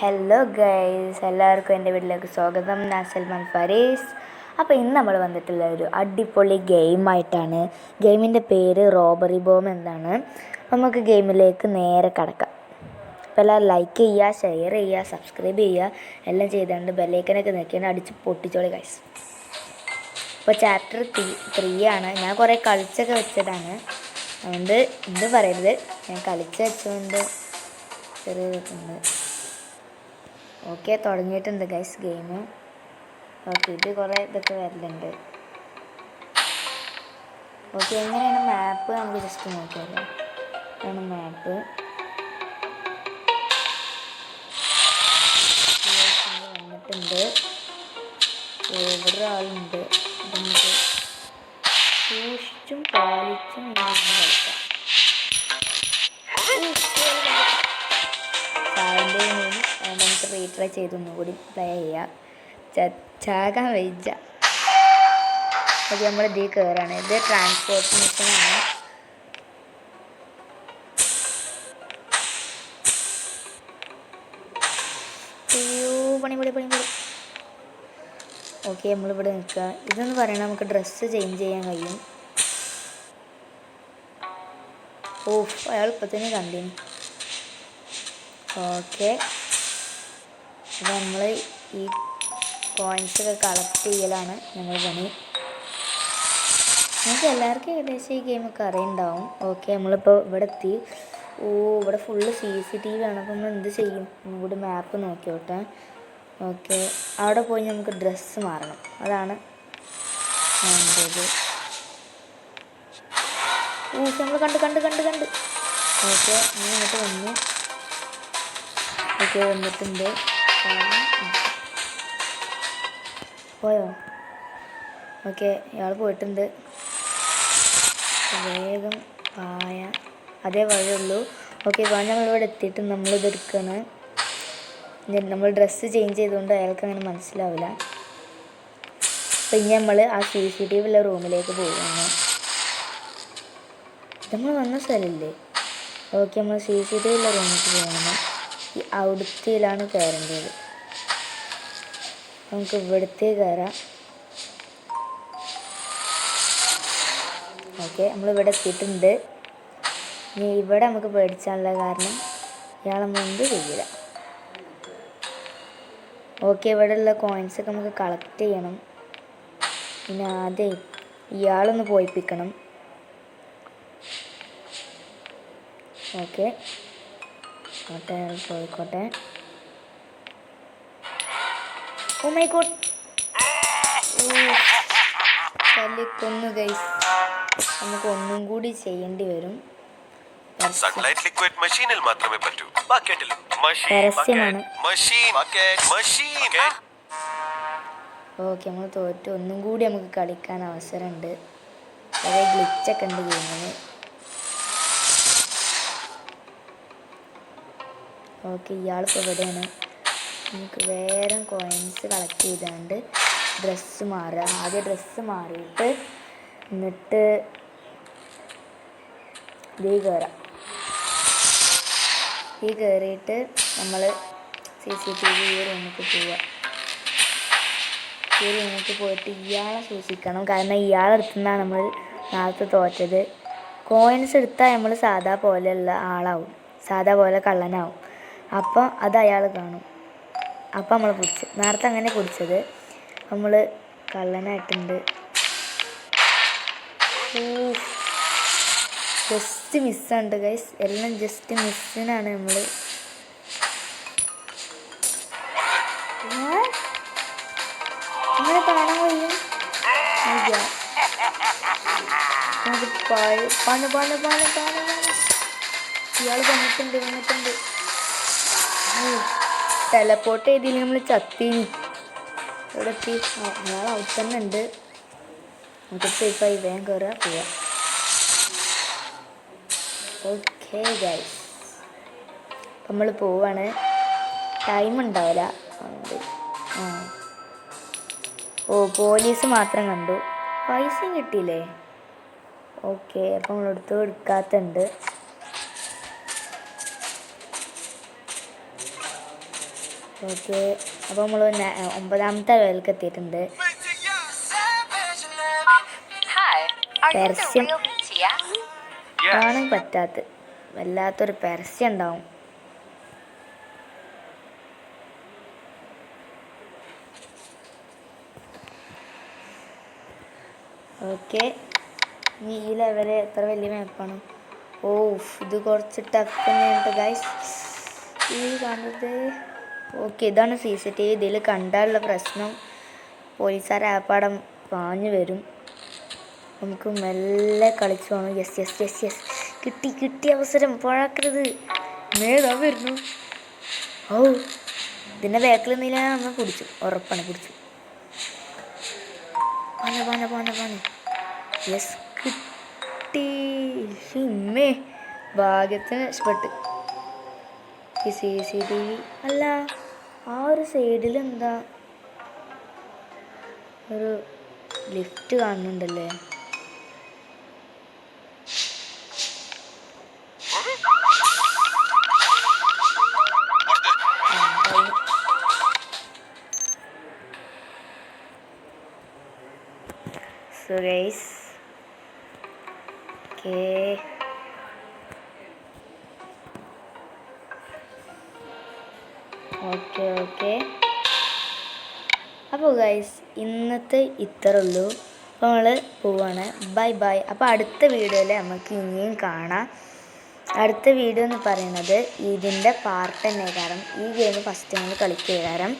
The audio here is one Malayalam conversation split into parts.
ഹലോ ഗൈസ് എല്ലാവർക്കും എന്റെ വീട്ടിലേക്ക് സ്വാഗതം. ഞാൻ സൽമാൻ ഫരീസ്. അപ്പോൾ ഇന്ന് നമ്മൾ വന്നിട്ടുള്ള ഒരു അടിപൊളി ഗെയിമായിട്ടാണ് ഗെയിമിന്റെ പേര് റോബറി ബോം എന്നാണ്. നമുക്ക് ഗെയിമിലേക്ക് നേരെ കടക്കാം. അപ്പോൾ എല്ലാവരും ലൈക്ക് ചെയ്യുക ഷെയർ ചെയ്യുക സബ്സ്ക്രൈബ് ചെയ്യുക. എല്ലാം ചെയ്തുകൊണ്ട് ബെല്ലൈക്കനൊക്കെ നിൽക്കാൻ അടിച്ച് പൊട്ടിച്ചോളി ഗൈസ് ഇപ്പോൾ ചാപ്റ്റർ ത്രീ ആണ്. ഞാൻ കുറേ കളിച്ചൊക്കെ വെച്ചതാണ്. അതുകൊണ്ട് ഇത് പറയരുത് ഞാൻ കളിച്ച് വെച്ചുകൊണ്ട് ചെറിയ ഓക്കെ തുടങ്ങിയിട്ടുണ്ട് ഗൈസ് ഗെയിം ഓക്കെ ഇത് കുറേ ഇതൊക്കെ വരലുണ്ട്. ഓക്കെ എങ്ങനെയാണ് മാപ്പ് നമുക്ക് ജസ്റ്റ് നോക്കിയാലോ? ഇതാണ് മാപ്പ് വന്നിട്ടുണ്ട്. ഇവിടെ അപ്പൊ നമുക്ക് സൂക്ഷിച്ചും പാലിച്ചും കളിക്കാം റീട്രൈ ചെയ്ത് ഒന്നുകൂടി പ്ലേ ചെയ്യാം. ചാകാൻ വൈജ. അത് നമ്മൾ ഇതിൽ കയറാണ് ഇത് ട്രാൻസ്പോർട്ട് മിഷനാണ് ഓക്കെ നമ്മളിവിടെ നിൽക്കുക. ഇതെന്ന് പറയണ നമുക്ക് ഡ്രസ്സ് ചേഞ്ച് ചെയ്യാൻ കഴിയും. ഓഫ് അയാൾ ഇപ്പം തന്നെ കണ്ടിന്. ഓക്കെ. അപ്പോൾ നമ്മൾ ഈ കോയിൻസൊക്കെ കളക്ട് ചെയ്യലാണ് നമ്മൾ പണി. നമുക്ക് എല്ലാവർക്കും ഏകദേശം ഈ ഗെയിമൊക്കെ അറിയുണ്ടാവും. ഓക്കെ നമ്മളിപ്പോൾ ഇവിടെ എത്തി. ഓ ഇവിടെ full C C T V ആണ്. അപ്പോൾ നമ്മൾ എന്ത് ചെയ്യും? ഇവിടെ മാപ്പ് നോക്കിയോട്ടെ. ഓക്കെ അവിടെ പോയി നമുക്ക് ഡ്രസ്സ് മാറണം. അതാണ് വേണ്ടത്. ഓ നമ്മൾ കണ്ട് കണ്ട് കണ്ട് കണ്ട്. ഓക്കെ ഇങ്ങോട്ട് വന്നു. ഓക്കെ വന്നിട്ടുണ്ട്. പോയോ? ഓക്കെ ഇയാൾ പോയിട്ടുണ്ട്. വേഗം പായ അതേ വഴിയുള്ളൂ ഓക്കെ ഇപ്പോൾ ഞങ്ങളിവിടെ എത്തിയിട്ട് നമ്മളിത് എടുക്കുകയാണ് ഇനി നമ്മൾ ഡ്രസ്സ് ചേഞ്ച് ചെയ്തുകൊണ്ട് അയാൾക്ക് അങ്ങനെ മനസ്സിലാവില്ല. അപ്പം ഇനി നമ്മൾ ആ സി സി ടി വി ഉള്ള റൂമിലേക്ക് പോവുകയാണ്. നമ്മൾ വന്ന സ്ഥലമില്ലേ ഓക്കെ നമ്മൾ സി സി ടി വി ഉള്ള റൂമിലേക്ക് പോകണം. ഈ അവിടുത്തിയിലാണ് കയറേണ്ടത്. നമുക്ക് ഇവിടുത്തെ കയറാം. ഓക്കെ നമ്മളിവിടെ എത്തിയിട്ടുണ്ട്. ഇനി ഇവിടെ നമുക്ക് പേടിച്ചാനുള്ള കാരണം ഇയാളെ മുമ്പ് ചെയ്യില്ല. ഓക്കെ ഇവിടെയുള്ള കോയിൻസൊക്കെ നമുക്ക് കളക്ട് ചെയ്യണം. പിന്നെ ആദ്യം ഇയാളൊന്ന് പോയിപ്പിക്കണം. ഓക്കെ. കോട്ടെ പോയിക്കോട്ടെ. മൈ ഗോഡ് കൊന്നു ഗൈസ് നമുക്ക് ഒന്നും കൂടി ചെയ്യേണ്ടി വരും. സൺലൈറ്റ് ലിക്വിഡ് മെഷീനിൽ മാത്രമേ പറ്റൂ. ബക്കറ്റിൽ മെഷീൻ പരസ്യമാണ്. മെഷീൻ ബക്കറ്റ് മെഷീൻ ഓക്കെ നമ്മൾ തോറ്റു. ഒന്നും കൂടി നമുക്ക് കളിക്കാൻ അവസരമുണ്ട്. വളരെ ഗ്ലിച്ചൊക്കെ ഉണ്ട് ഗെയിമിന്. ഓക്കെ ഇയാളിപ്പോൾ എവിടെയാണ് നമുക്ക് വേറെ കോയിൻസ് കളക്ട് ചെയ്താണ്ട് ഡ്രസ്സ് മാറുക ആദ്യം ഡ്രസ്സ് മാറിയിട്ട് എന്നിട്ട് ഇതിൽ കയറാം ഈ കയറിയിട്ട് നമ്മൾ സി സി ടി വി ഈ റൂമിലേക്ക് പോവുക ഈ റൂമിലേക്ക് പോയിട്ട് ഇയാളെ സൂക്ഷിക്കണം. കാരണം ഇയാളെ അടുത്തുനിന്നാണ് നമ്മൾ നാളത്തെ തോറ്റത്. കോയിൻസ് എടുത്താൽ നമ്മൾ സാധാ പോലെയുള്ള ആളാവും. സാധാ പോലെ കള്ളനാവും. അപ്പോൾ അത് അയാൾ കാണും അപ്പം നമ്മൾ പിടിച്ച് നേരത്തെ അങ്ങനെ പിടിച്ചത് നമ്മൾ കള്ളനായിട്ടുണ്ട് ജസ്റ്റ് മിസ്സുണ്ട് ഗൈസ് എല്ലാം ജസ്റ്റ് മിസ്സിനാണ് നമ്മൾ അങ്ങനെ കാണാൻ കഴിയും പണ പണ പണ പണ ഇയാൾ വന്നിട്ടുണ്ട് വന്നിട്ടുണ്ട് ടെലപ്പോർട്ട് ചെയ്തില്ല നമ്മൾ ചത്തീനി. ഇവിടെ എത്തി. അയാൾ ഔട്ട് തന്നെ ഉണ്ട്. നമുക്ക് സേഫായി വേഗം കയറുക പോവാം. ഓക്കെ ഗൈസ് നമ്മൾ പോവാണ്. ടൈം ഉണ്ടാവില്ല. ആ. ഓ പോലീസ് മാത്രം കണ്ടു. പൈസയും കിട്ടിയില്ലേ? ഓക്കെ അപ്പം നമ്മളെടുത്ത് എടുക്കാത്തുണ്ട് ഓക്കെ. അപ്പോൾ നമ്മൾ ഒമ്പതാമത്തെ ലെവലിലേക്ക് എത്തിയിട്ടുണ്ട് പരസ്യം? കാണാൻ പറ്റാത്ത വല്ലാത്തൊരു പരസ്യം ഉണ്ടാവും. ഓക്കെ. ഈ ലെവൽ എത്ര വലിയ മാപ്പാണ്? ഓ ഇത് കുറച്ച് ടഫ് ഗൈസ് ഈ കാണുന്നത് ഓക്കെ ഇതാണ് സി സി ടി വി ഇതിൽ കണ്ടാലുള്ള പ്രശ്നം. പോലീസുകാർ ആപ്പാടം പാഞ്ഞു വരും. നമുക്ക് മെല്ലെ കളിച്ചു പോകണം യെസ് യെസ് യെസ് യെസ് കിട്ടി കിട്ടിയ അവസരം. പാഴാക്കരുത്. മേതാ വരുന്നു. ഓ ഇതിന്റെ ബാക്കിൽ നിന്നില്ല നമ്മൾ കുടിച്ചു. ഉറപ്പാണ് കുടിച്ചു. പാന പാന പാന പാന യെസ് കിട്ടി. ഭാഗ്യത്തിന് ഇഷ്ടപ്പെട്ട്. ഈ സി സി ടി വി. അല്ല ആ ഒരു സൈഡിൽ എന്താ ഒരു lift കാണുന്നുണ്ടല്ലേ? Suresh guys, okay okay. അപ്പോൾ ഗൈസ് ഇന്നത്തെ ഇത്ര ഉള്ളൂ. അപ്പോൾ നമ്മൾ പോവാണ്. ബൈ ബൈ അപ്പോൾ അടുത്ത വീഡിയോയിൽ നമുക്ക് ഇനിയും കാണാം. അടുത്ത വീഡിയോ എന്ന് പറയുന്നത് ഇതിന്റെ പാർട്ട് തന്നെ. കാരണം ഈ ഗെയിം ഫസ്റ്റ് നമ്മൾ കളിക്കുക കാരണം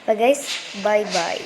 അപ്പോൾ ഗൈസ് ബൈ ബൈ